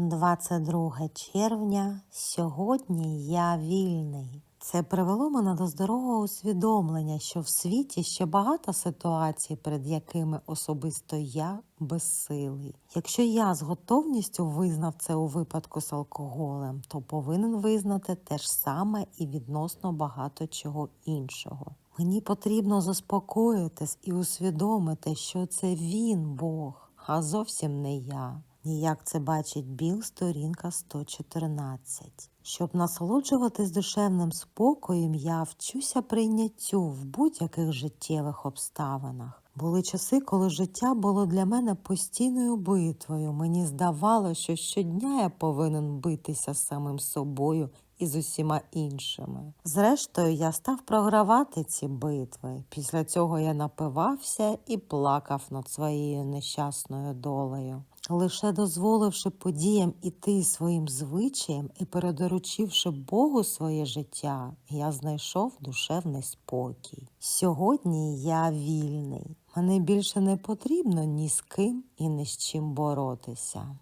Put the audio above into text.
22 червня. Сьогодні я вільний. Це привело мене до здорового усвідомлення, що в світі ще багато ситуацій, перед якими особисто я безсилий. Якщо я з готовністю визнав це у випадку з алкоголем, то повинен визнати те ж саме і відносно багато чого іншого. Мені потрібно заспокоїтись і усвідомити, що це він Бог, а зовсім не я. І як це бачить Біл, сторінка 114. Щоб насолоджуватись душевним спокоєм, я вчуся прийняттю в будь-яких життєвих обставинах. Були часи, коли життя було для мене постійною битвою. Мені здавалося, що щодня я повинен битися з самим собою і з усіма іншими. Зрештою, я став програвати ці битви. Після цього я напивався і плакав над своєю нещасною долею. Лише дозволивши подіям іти своїм звичаєм і передоручивши Богу своє життя, я знайшов душевний спокій. Сьогодні я вільний. мені більше не потрібно ні з ким і ні з чим боротися.